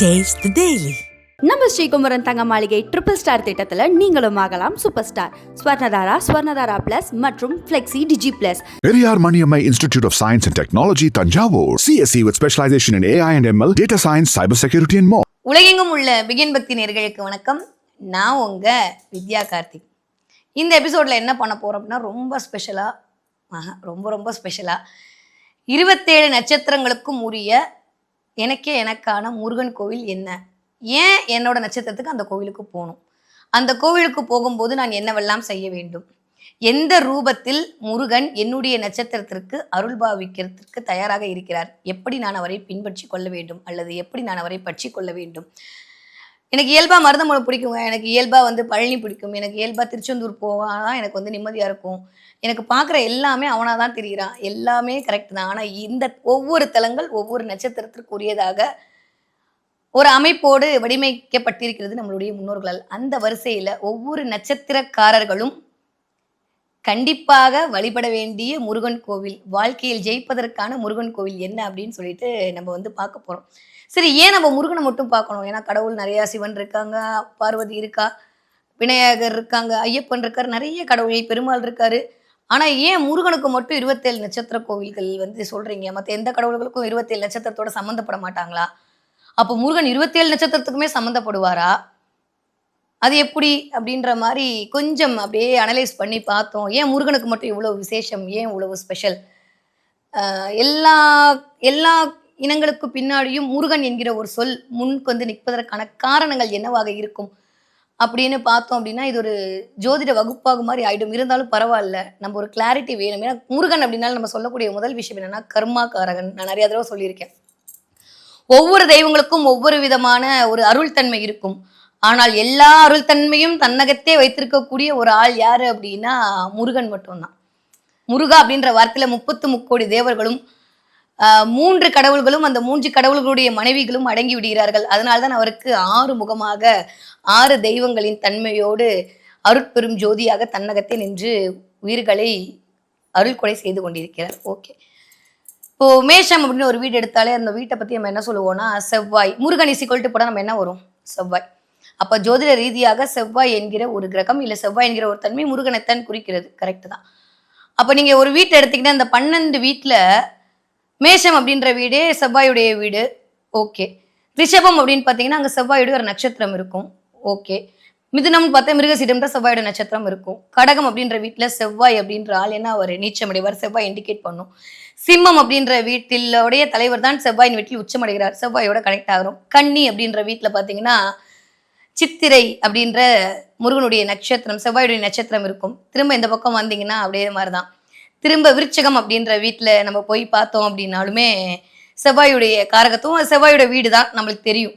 The Daily. நம்ம ஸ்ரீகுமரன் தங்க மாளிகை ட்ரிபிள் ஸ்டார் திட்டத்தில் நீங்களும் ஆகலாம் super star Swarnadhara Swarnadhara plus மற்றும் flexi digi plus Periyar Maniammai Institute of Science and Technology, Tanjavur. CSE with specialization in AI and ML, data science, cybersecurity, and more. உலகெங்கும் உள்ள begin பக்தி நேர்களுக்கு வணக்கம் நான் உங்க வித்யா கார்த்திக் இந்த எபிசோட்ல என்ன பண்ண போறோம் அப்படின்னா ரொம்ப ஸ்பெஷலா ஆஹா, ரொம்ப ரொம்ப ஸ்பெஷலா இருபத்தேழு நட்சத்திரங்களுக்கும் உரிய எனக்கே எனக்கான முருகன் கோவில் என்ன? ஏன் என்னோட நட்சத்திரத்துக்கு அந்த கோவிலுக்கு போகணும்? அந்த கோவிலுக்கு போகும்போது நான் என்னவெல்லாம் செய்ய வேண்டும்? எந்த ரூபத்தில் முருகன் என்னுடைய நட்சத்திரத்திற்கு அருள் பாவிக்கிறதுக்கு தயாராக இருக்கிறார்? எப்படி நான் அவரை பின்பற்றி கொள்ள வேண்டும்? அல்லது எப்படி நான் அவரை பற்றி கொள்ள வேண்டும்? எனக்கு இயல்பாக மருதமலை பிடிக்குங்க. எனக்கு இயல்பாக வந்து பழனி பிடிக்கும். எனக்கு இயல்பாக திருச்செந்தூர் போவாதான் எனக்கு வந்து நிம்மதியாக இருக்கும். எனக்கு பார்க்குற எல்லாமே அவனாக தான் தெரிகிறான் எல்லாமே கரெக்ட் தான். ஆனால் இந்த ஒவ்வொரு தலங்கள் ஒவ்வொரு நட்சத்திரத்திற்குரியதாக ஒரு அமைப்போடு வடிவமைக்கப்பட்டிருக்கிறது நம்மளுடைய முன்னோர்களால். அந்த வரிசையில் ஒவ்வொரு நட்சத்திரக்காரர்களும் கண்டிப்பாக வழிபட வேண்டிய முருகன் கோவில் வாழ்க்கையில் ஜெயிப்பதற்கான முருகன் கோவில் என்ன அப்படின்னு சொல்லிட்டு நம்ம வந்து பார்க்க போறோம். சரி ஏன் நம்ம முருகனை மட்டும் பார்க்கணும்? ஏன்னா கடவுள் நிறையா சிவன் இருக்காங்க பார்வதி இருக்கா விநாயகர் இருக்காங்க ஐயப்பன் இருக்கார் நிறைய கடவுள் பெருமாள் இருக்காரு. ஆனா ஏன் முருகனுக்கு மட்டும் இருபத்தேழு நட்சத்திர கோவில்கள் வந்து சொல்றீங்க? மற்ற எந்த கடவுள்களுக்கும் இருபத்தேழு நட்சத்திரத்தோட சம்மந்தப்பட மாட்டாங்களா? அப்போ முருகன் இருபத்தேழு நட்சத்திரத்துக்குமே சம்மந்தப்படுவாரா அது எப்படி அப்படின்ற மாதிரி கொஞ்சம் அப்படியே அனலைஸ் பண்ணி பார்த்தோம். ஏன் முருகனுக்கு மட்டும் இவ்வளோ விசேஷம்? ஏன் இவ்வளவு ஸ்பெஷல் எல்லா எல்லா இனங்களுக்கு பின்னாடியும் முருகன் என்கிற ஒரு சொல் முன்க்கு வந்து நிற்பதற்கான காரணங்கள் என்னவாக இருக்கும்? அப்படின்னு பார்த்தோம் அப்படின்னா இது ஒரு ஜோதிட வகுப்பாக மாதிரி ஆகிடும் இருந்தாலும் பரவாயில்ல. நம்ம ஒரு கிளாரிட்டி வேணும். ஏன்னா முருகன் அப்படின்னாலும் நம்ம சொல்லக்கூடிய முதல் விஷயம் என்னன்னா கர்மா காரகன் நான் நிறைய தடவை சொல்லியிருக்கேன். ஒவ்வொரு தெய்வங்களுக்கும் ஒவ்வொரு விதமான ஒரு அருள் தன்மை இருக்கும். ஆனால் எல்லா அருள் தன்மையும் தன்னகத்தே வைத்திருக்கக்கூடிய ஒரு ஆள் யாரு அப்படின்னா முருகன் மட்டும்தான். முருகா அப்படின்ற வார்த்தையில முப்பத்து முக்கோடி தேவர்களும் மூன்று கடவுள்களும் அந்த மூன்று கடவுள்களுடைய மனைவிகளும் அடங்கி விடுகிறார்கள். அதனால்தான் அவருக்கு ஆறு முகமாக ஆறு தெய்வங்களின் தன்மையோடு அருட்பெரும் ஜோதியாக தன்னகத்தே நின்று உயிர்களை அருள்கொடை செய்து கொண்டிருக்கிறார். ஓகே. இப்போ மேஷம் அப்படின்னு ஒரு வீடு எடுத்தாலே அந்த வீட்டை பத்தி நம்ம என்ன சொல்லுவோம்னா செவ்வாய். முருகன் இசிக்கொல்ட்டு போட நம்ம என்ன வரும்? செவ்வாய். அப்போ ஜோதிட ரீதியாக செவ்வாய் என்கிற ஒரு கிரகம் இல்லை செவ்வாய் என்கிற ஒரு தன்மை முருகனைத்தான் குறிக்கிறது. கரெக்டு தான். அப்போ நீங்கள் ஒரு வீட்டை எடுத்தீங்கன்னா அந்த பன்னெண்டு வீட்டில் மேஷம் அப்படின்ற வீடே செவ்வாயுடைய வீடு ஓகே ரிஷபம் அப்படின்னு பார்த்தீங்கன்னா அங்கே செவ்வாயுடைய ஒரு நட்சத்திரம் இருக்கும் ஓகே மிதுனம்னு பார்த்தா மிருகசீடம்ன்ற செவ்வாயோட நட்சத்திரம் இருக்கும். கடகம் அப்படின்ற வீட்டில் செவ்வாய் அப்படின்ற ஆள் என்ன அவர்? நீச்சமடைவார் செவ்வாய் இண்டிகேட் பண்ணும். சிம்மம் அப்படின்ற வீட்டிலுடைய தலைவர் தான் செவ்வாயின் வீட்டில் உச்சமடைகிறார் செவ்வாயோட கனெக்ட் ஆகிறோம் கன்னி அப்படின்ற வீட்டில் பார்த்தீங்கன்னா சித்திரை அப்படின்ற முருகனுடைய நட்சத்திரம் செவ்வாயுடைய நட்சத்திரம் இருக்கும். திரும்ப இந்த பக்கம் வந்தீங்கன்னா அப்படியே மாதிரி தான் திரும்ப விருச்சகம் அப்படின்ற வீட்டில் நம்ம போய் பார்த்தோம் அப்படின்னாலுமே செவ்வாயுடைய காரகத்தும் செவ்வாயுடைய செவ்வாயோட வீடு தான் நம்மளுக்கு தெரியும்.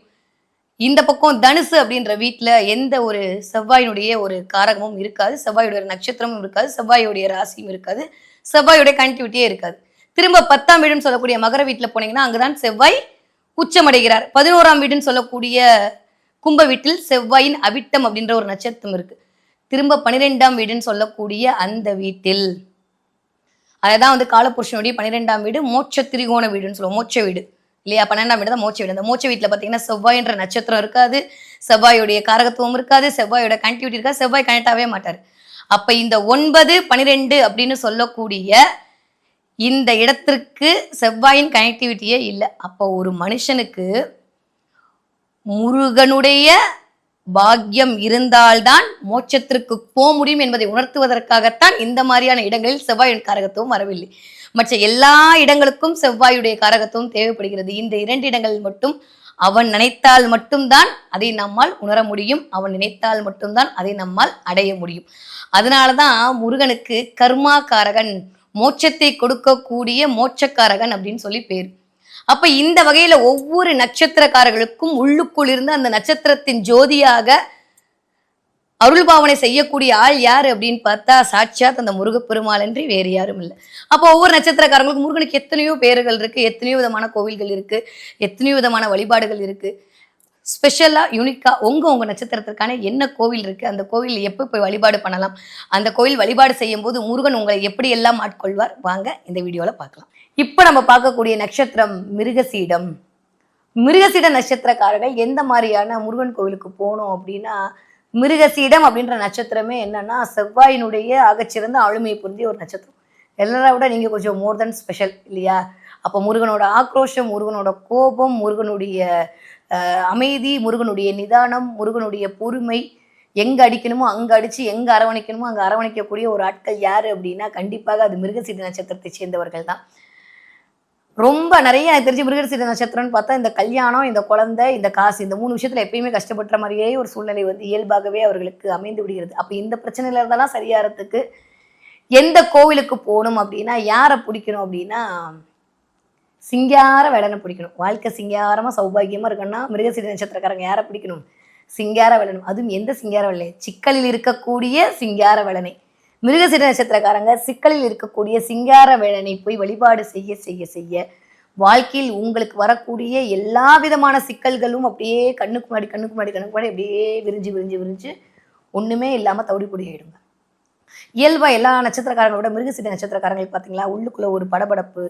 இந்த பக்கம் தனுசு அப்படின்ற வீட்டில் எந்த ஒரு செவ்வாயினுடைய ஒரு காரகமும் இருக்காது. செவ்வாயுடைய நட்சத்திரமும் இருக்காது. செவ்வாயுடைய ராசியும் இருக்காது. செவ்வாயுடைய கனெக்டிவிட்டியே இருக்காது. திரும்ப பத்தாம் வீடுன்னு சொல்லக்கூடிய மகர வீட்டில் போனீங்கன்னா அங்கதான் செவ்வாய் உச்சமடைகிறார். பதினோராம் வீடுன்னு சொல்லக்கூடிய கும்ப வீட்டில் செவ்வாயின் அவிட்டம் அப்படின்ற ஒரு நட்சத்திரம் இருக்கு. திரும்ப பனிரெண்டாம் வீடுன்னு சொல்லக்கூடிய அந்த வீட்டில். அதுதான் வந்து காலபுருஷனுடைய பன்னிரெண்டாம் வீடு மோட்ச திரிகோண வீடுன்னு சொல்லுவோம். மோட்ச வீடு. இல்லையா? பன்னெண்டாம் வீடு தான் மோட்ச வீடு. அந்த மோட்ச வீட்டில் பார்த்தீங்கன்னா செவ்வாய்ன்ற நட்சத்திரம் இருக்காது. செவ்வாயுடைய காரகத்துவம் இருக்காது. செவ்வாயோட கனெக்டிவிட்டி இருக்காது. செவ்வாய் கனெக்டாகவே மாட்டார். அப்போ இந்த ஒன்பது பனிரெண்டு அப்படின்னு சொல்லக்கூடிய இந்த இடத்திற்கு செவ்வாயின் கனெக்டிவிட்டியே இல்லை. அப்போ ஒரு மனுஷனுக்கு முருகனுடைய பாக்கியம் இருந்தால்தான் மோட்சத்திற்கு போக முடியும் என்பதை உணர்த்துவதற்காகத்தான் இந்த மாதிரியான இடங்களில் செவ்வாயின் காரகத்துவம் வரவில்லை. மற்ற எல்லா இடங்களுக்கும் செவ்வாயுடைய காரகத்துவம் தேவைப்படுகிறது. இந்த இரண்டு இடங்களில் மட்டும் அவன் நினைத்தால் மட்டும்தான் அதை நம்மால் உணர முடியும். அவன் நினைத்தால் மட்டும்தான் அதை நம்மால் அடைய முடியும். அதனாலதான் முருகனுக்கு கர்மா காரகன் மோட்சத்தை கொடுக்கக்கூடிய மோட்சக்காரகன் அப்படின்னு சொல்லி பேர். அப்ப இந்த வகையில ஒவ்வொரு நட்சத்திரக்காரர்களுக்கும் உள்ளுக்குள் இருந்து அந்த நட்சத்திரத்தின் ஜோதியாக அருள் பாவனை செய்யக்கூடிய ஆள் யாரு அப்படின்னு பார்த்தா சாட்சாத் அந்த முருகப்பெருமாள் என்று வேறு யாரும் இல்லை. அப்போ ஒவ்வொரு நட்சத்திரக்காரங்களுக்கும் முருகனுக்கு எத்தனையோ பேர்கள் இருக்கு எத்தனையோ விதமான கோவில்கள் இருக்கு எத்தனையோ விதமான வழிபாடுகள் இருக்கு. ஸ்பெஷலாக யூனிக்காக உங்கள் உங்கள் நட்சத்திரத்திற்கான என்ன கோவில் இருக்குது அந்த கோவில் எப்போ போய் வழிபாடு பண்ணலாம்? அந்த கோவில் வழிபாடு செய்யும் போது முருகன் உங்களை எப்படி எல்லாம் ஆட்கொள்வார்? வாங்க இந்த வீடியோவில் பார்க்கலாம். இப்போ நம்ம பார்க்கக்கூடிய நட்சத்திரம் மிருகசீடம். மிருகசீட நட்சத்திரக்காரர்கள் எந்த மாதிரியான முருகன் கோவிலுக்கு போகணும் அப்படின்னா மிருகசீடம் அப்படின்ற நட்சத்திரமே என்னன்னா செவ்வாயினுடைய ஆகச்சிறந்த ஆளுமையை பொருந்திய ஒரு நட்சத்திரம். எல்லாரை விட நீங்கள் கொஞ்சம் மோர் தென் ஸ்பெஷல் இல்லையா? அப்போ முருகனோட ஆக்ரோஷம் முருகனோட கோபம் முருகனுடைய அமைதி முருகனுடைய நிதானம் முருகனுடைய பொறுமை எங்கே அடிக்கணுமோ அங்கே அடித்து எங்கே அரவணைக்கணுமோ அங்கே அரவணைக்கக்கூடிய ஒரு ஆட்கள் யார் அப்படின்னா கண்டிப்பாக அது மிருகசீட நட்சத்திரத்தை சேர்ந்தவர்கள் தான். ரொம்ப நிறைய எனக்கு தெரிஞ்சு மிருகசீத நட்சத்திரம்னு பார்த்தா இந்த கல்யாணம் இந்த குழந்தை இந்த காசு இந்த மூணு விஷயத்தில் எப்பயுமே கஷ்டப்படுற மாதிரியே ஒரு சூழ்நிலை வந்து இயல்பாகவே அவர்களுக்கு அமைந்து விடுகிறது. அப்போ இந்த பிரச்சனையில இருந்தாலும் சரியாகிறதுக்கு எந்த கோவிலுக்கு போகணும் அப்படின்னா யாரை பிடிக்கணும் அப்படின்னா சிங்கார வேலனை பிடிக்கணும். வாழ்க்கை சிங்காரமாக சௌபாகியமாக இருக்கணும்னா மிருகசீரி நட்சத்திரக்காரங்க யாரை பிடிக்கணும்? சிங்கார வேலனும் அதுவும் எந்த சிங்கார வேலை சிக்கலில் இருக்கக்கூடிய சிங்கார வேலனை. மிருகசீட நட்சத்திரக்காரங்க சிக்கலில் இருக்கக்கூடிய சிங்கார வேலனை போய் வழிபாடு செய்ய செய்ய செய்ய வாழ்க்கையில் உங்களுக்கு வரக்கூடிய எல்லா விதமான சிக்கல்களும் அப்படியே கண்ணுக்கு முன்னாடி கண்ணுக்கு முன்னாடி கண்ணுக்கு முன்னாடி அப்படியே விரிஞ்சு விரிஞ்சு விரிஞ்சு ஒன்றுமே இல்லாமல் தவிடுபொடி ஆகிடுங்க இயல்பாக இயல்பா எல்லா நட்சத்திரக்காரங்களோட விட மிருகசீட நட்சத்திரக்காரங்கள் பார்த்தீங்களா உள்ளுக்குள்ள ஒரு படபடப்பு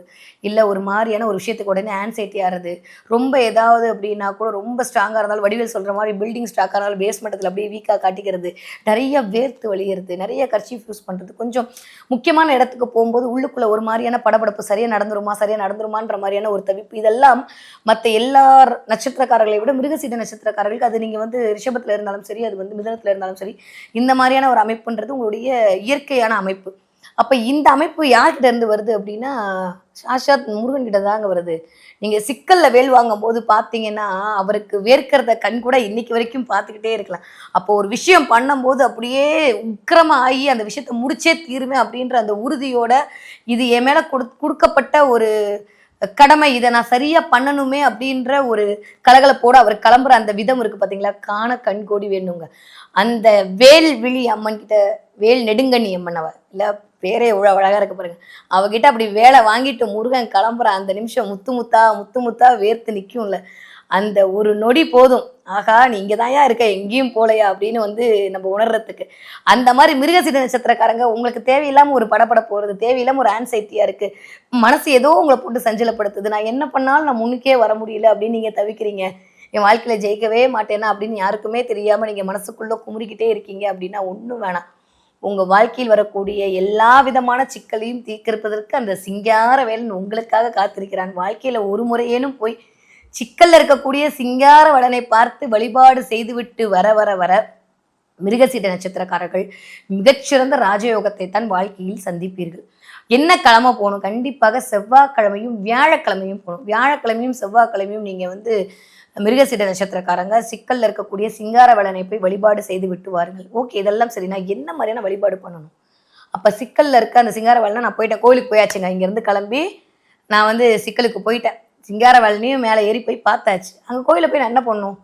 இல்லை ஒரு மாதிரியான ஒரு விஷயத்துக்கு உடனே ஆன்சைட்டி ஆறுது ரொம்ப ஏதாவது அப்படின்னா கூட ரொம்ப ஸ்ட்ராங்காக இருந்தாலும் வடிவேல் சொல்ற மாதிரி பில்டிங் ஸ்ட்ராக்காக இருந்தாலும் பேஸ்மெண்ட்டத்தில் அப்படியே வீக்காக காட்டிக்கிறது. நிறைய வேர்த்து வழியிறது நிறைய கர்ச்சீஃப் யூஸ் பண்ணுறது கொஞ்சம் முக்கியமான இடத்துக்கு போகும்போது உள்ளுக்குள்ள ஒரு மாதிரியான படபடப்பு சரியாக நடந்துருமா சரியாக நடந்துருமான்ற மாதிரியான ஒரு தவிப்பு இதெல்லாம் மற்ற எல்லா நட்சத்திரக்காரர்களை விட மிருகசீட நட்சத்திரக்காரர்களுக்கு அது நீங்கள் வந்து ரிஷபத்தில் இருந்தாலும் சரி அது வந்து மிதனத்தில் இருந்தாலும் சரி இந்த மாதிரியான ஒரு அமைப்புன்றது உங்களுடைய இயற்கையான அமைப்பு. அப்போ இந்த அமைப்பு யார்கிட்ட இருந்து வருது அப்படின்னா சாஷாத் முருகன் கிட்ட தாங்க வருது. நீங்கள் சிக்கலில் வேல் வாங்கும் போது பார்த்தீங்கன்னா அவருக்கு வேர்க்கிறத கண் கூட இன்னைக்கு வரைக்கும் பார்த்துக்கிட்டே இருக்கலாம். அப்போ ஒரு விஷயம் பண்ணும்போது அப்படியே உக்கிரமா ஆகி அந்த விஷயத்த முடிச்சே தீருமே அப்படின்ற அந்த உறுதியோட இது என் மேலே கொடு கொடுக்கப்பட்ட ஒரு கடமை. இதை நான் சரியாக பண்ணணுமே அப்படின்ற ஒரு கலகலப்போடு அவர் கிளம்புற அந்த விதம் இருக்குது பார்த்தீங்களா காண கண் கோடி வேணுங்க. அந்த வேல் விழி அம்மன் கிட்ட வேல் நெடுங்கண்ணி அம்மன் அவ இல்ல பேரே எவ்வளவு அழகா இருக்க பாருங்க. அவகிட்ட அப்படி வேலை வாங்கிட்டு முருகன் கிளம்புற அந்த நிமிஷம் முத்து முத்தா முத்து முத்தா வேர்த்து நிக்கும்ல. அந்த ஒரு நொடி போதும். ஆகா நீ இங்கே இருக்க எங்கேயும் போலையா அப்படின்னு வந்து நம்ம உணர்றதுக்கு. அந்த மாதிரி மிருகசீட நட்சத்திரக்காரங்க உங்களுக்கு தேவையில்லாம ஒரு படப்பட போறது தேவையில்லாம ஒரு ஆன்சைட்டியா இருக்கு. மனசு ஏதோ உங்களை போட்டு சஞ்சலப்படுத்துது. நான் என்ன பண்ணாலும் நான் முன்னுக்கே வர முடியல அப்படின்னு நீங்க தவிக்கிறீங்க. என் வாழ்க்கையில ஜெயிக்கவே மாட்டேனா அப்படின்னு யாருக்குமே தெரியாம நீங்க மனசுக்குள்ள குமுறிக்கிட்டே இருக்கீங்க அப்படின்னா ஒண்ணும் வேணாம். உங்க வாழ்க்கையில் வரக்கூடிய எல்லா விதமான சிக்கலையும் தீர்க்கிறதற்கு அந்த சிங்கார வேலன் உங்களுக்காக காத்திருக்கிறான். வாழ்க்கையில ஒரு முறையேனும் போய் சிக்கல்ல இருக்கக்கூடிய சிங்கார வளனை பார்த்து வழிபாடு செய்துவிட்டு வர வர வர மிருகசீட நட்சத்திரக்காரர்கள் மிகச்சிறந்த ராஜயோகத்தை தான் வாழ்க்கையில் சந்திப்பீர்கள். என்ன கிழமை போகணும்? கண்டிப்பாக செவ்வாய்க்கிழமையும் வியாழக்கிழமையும் போகணும். வியாழக்கிழமையும் செவ்வாய்க்கிழமையும் நீங்க வந்து மிருகசீட நட்சத்திரக்காரங்க சிக்கல்ல இருக்கக்கூடிய சிங்கார வேலனை போய் வழிபாடு செய்து விட்டு வாருங்கள். ஓகே இதெல்லாம் சரி நான் என்ன மாதிரியான வழிபாடு பண்ணணும்? அப்ப சிக்கல்ல இருக்க அந்த சிங்கார வளனை நான் போயிட்டேன் கோயிலுக்கு போயாச்சுங்க. இங்க இருந்து கிளம்பி நான் வந்து சிக்கலுக்கு போயிட்டேன். சிங்கார வேலனையும் மேலே ஏறி போய் பார்த்தாச்சு. அங்க கோயில போய் நான் என்ன பண்ணும்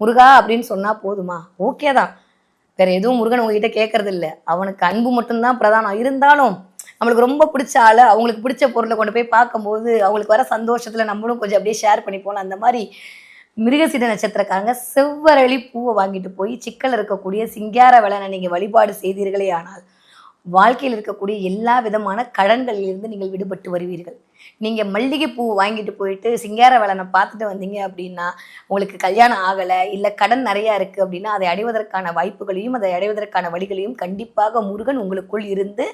முருகா அப்படின்னு சொன்னா போதுமா? ஓகே தான். வேற எதுவும் முருகன் உங்ககிட்ட கேட்கறது இல்ல அவனுக்கு அன்பு மட்டும்தான் பிரதானம். இருந்தாலும் நம்மளுக்கு ரொம்ப பிடிச்ச ஆள் அவங்களுக்கு பிடிச்ச பொருளை கொண்டு போய் பார்க்கும்போது அவங்களுக்கு வர சந்தோஷத்துல நம்மளும் கொஞ்சம் அப்படியே ஷேர் பண்ணி போகலாம் அந்த மாதிரி மிருகசீட நட்சத்திரக்காரங்க செவ்வரளி பூவை வாங்கிட்டு போய் சிக்கல் இருக்கக்கூடிய சிங்கார வேலனை நீங்கள் வழிபாடு செய்தீர்களே ஆனால் வாழ்க்கையில் இருக்கக்கூடிய எல்லா விதமான கடன்களிலிருந்து நீங்கள் விடுபட்டு வருவீர்கள். நீங்கள் மல்லிகை பூ வாங்கிட்டு போயிட்டு சிங்கார வேலனை பார்த்துட்டு வந்தீங்க அப்படின்னா உங்களுக்கு கல்யாணம் ஆகலை இல்லை கடன் நிறையா இருக்குது அப்படின்னா அதை அடைவதற்கான வாய்ப்புகளையும் அதை அடைவதற்கான வழிகளையும் கண்டிப்பாக முருகன் உங்களுக்குள் இருந்து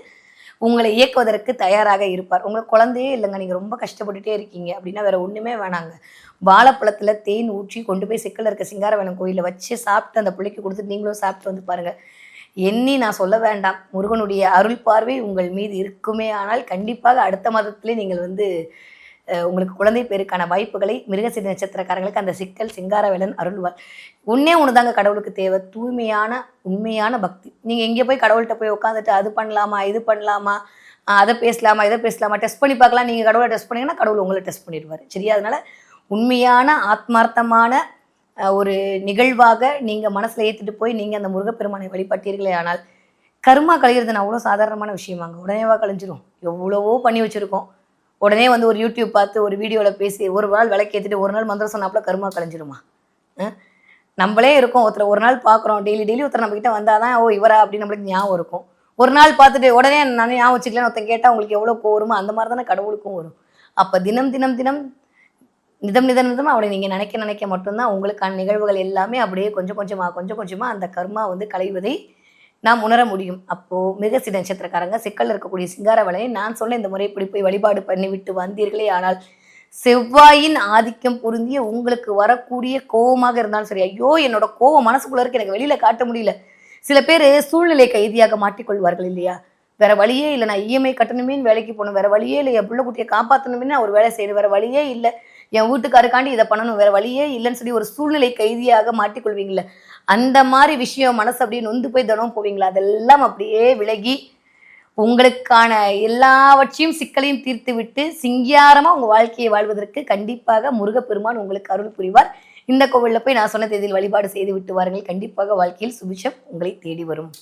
உங்களை இயக்குவதற்கு தயாராக இருப்பார். உங்களுக்கு குழந்தையே இல்லைங்க. நீங்கள் ரொம்ப கஷ்டப்பட்டுட்டே இருக்கீங்க. அப்படின்னா வேற ஒன்றுமே வேணாங்க. வாழைப்பழத்தில் தேன் ஊற்றி கொண்டு போய் சிக்கல் இருக்க சிங்காரவேலன் கோயிலில் வச்சு சாப்பிட்டு அந்த பிள்ளைக்கு கொடுத்துட்டு நீங்களும் சாப்பிட்டு வந்து பாருங்கள் எண்ணி நான் சொல்ல வேண்டாம். முருகனுடைய அருள் பார்வை உங்கள் மீது இருக்குமே. ஆனால் கண்டிப்பாக அடுத்த மாதத்திலே நீங்கள் வந்து உங்களுக்கு குழந்தை பேருக்கான வாய்ப்புகளை மிருகசீட நட்சத்திரக்காரங்களுக்கு அந்த சிக்கல் சிங்காரவேலன் அருள்வார். ஒன்னே ஒண்ணுதாங்க கடவுளுக்கு தேவை. தூய்மையான உண்மையான பக்தி. நீங்க எங்கே போய் கடவுள்கிட்ட போய் உட்காந்துட்டு அது பண்ணலாமா இது பண்ணலாமா அதை பேசலாமா இதை பேசலாமா டெஸ்ட் பண்ணி பார்க்கலாம். நீங்க கடவுளை டெஸ்ட் பண்ணீங்கன்னா கடவுள் உங்களை டெஸ்ட் பண்ணிடுவார். சரியா? அதனால உண்மையான ஆத்மார்த்தமான ஒரு நிகழ்வாக நீங்க மனசுல ஏற்றிட்டு போய் நீங்க அந்த முருகப்பெருமானை வழிபட்டீர்களே ஆனால் கர்மா கழிகிறது அவ்வளோ சாதாரணமான விஷயமாங்க. உடனேவா கழிஞ்சிரும் எவ்வளவோ பண்ணி வச்சிருக்கோம். உடனே வந்து ஒரு யூடியூப் பார்த்து ஒரு வீடியோவில் பேசி ஒரு நாள் விளக்கேற்றிட்டு ஒரு நாள் மந்திரம் சொன்னாப்புல கருமா கலைஞ்சிருமா? நம்மளே இருக்கோம். ஒருத்தர் ஒரு நாள் பார்க்குறோம். டெய்லி டெய்லி ஒருத்தர் நம்மக்கிட்ட கிட்ட வந்தாதான் ஓ இவரா அப்படின்னு நம்மளுக்கு ஞாபகம் இருக்கும். ஒரு நாள் பார்த்துட்டு உடனே நான் ஞாபகம் வச்சுக்கலன்னு ஒருத்தன் கேட்டால் உங்களுக்கு எவ்வளோ போருமோ அந்த மாதிரி தானே கடவுளுக்கும் வரும். அப்போ தினம் தினம் தினம் நிதம் நிதம் நிதம் அவளை நீங்கள் நினைக்க நினைக்க மட்டும்தான் உங்களுக்கான நிகழ்வுகள் எல்லாமே அப்படியே கொஞ்சம் கொஞ்சமாக கொஞ்சம் கொஞ்சமாக அந்த கர்மா வந்து களைவதை நாம் உணர முடியும். அப்போது மிருகசி நட்சத்திரக்காரங்க சிக்கல் இருக்கக்கூடிய சிங்கார வலையை நான் சொன்ன இந்த முறை இப்படி போய் வழிபாடு பண்ணிவிட்டு வந்தீர்களே ஆனால் செவ்வாயின் ஆதிக்கம் பொருந்திய உங்களுக்கு வரக்கூடிய கோவமாக இருந்தாலும் சரி ஐயோ என்னோட கோவம் மனசுக்குள்ள இருக்கு எனக்கு வெளியில காட்ட முடியல. சில பேர் சூழ்நிலை கைதியாக மாட்டிக்கொள்வார்கள் இல்லையா? வேற வழியே இல்லை நான் இஎம்ஐ கட்டணுமேன்னு வேலைக்கு போகணும் வேற வழியே இல்லை என் பிள்ளை குட்டியை காப்பாற்றணுமே ஒரு வேலை செய்யணும் வேற வழியே இல்லை. என் வீட்டுக்காருக்காண்டி இதை பண்ணணும் வேற வழியே இல்லைன்னு சொல்லி ஒரு சூழ்நிலை கைதியாக மாட்டிக்கொள்வீங்களே அந்த மாதிரி விஷயம் மனசு அப்படியே நொந்து போய் தினம் போவீங்களா? அதெல்லாம் அப்படியே விலகி உங்களுக்கான எல்லாவற்றையும் சிக்கலையும் தீர்த்து விட்டு சிங்கியாரமா உங்கள் வாழ்க்கையை வாழ்வதற்கு கண்டிப்பாக முருகப்பெருமான் உங்களுக்கு அருள் புரிவார். இந்த கோவிலில் போய் நான் சொன்ன தேதியில் வழிபாடு செய்து விட்டு வாருங்கள். கண்டிப்பாக வாழ்க்கையில் சுபிஷம் உங்களை தேடி வரும்.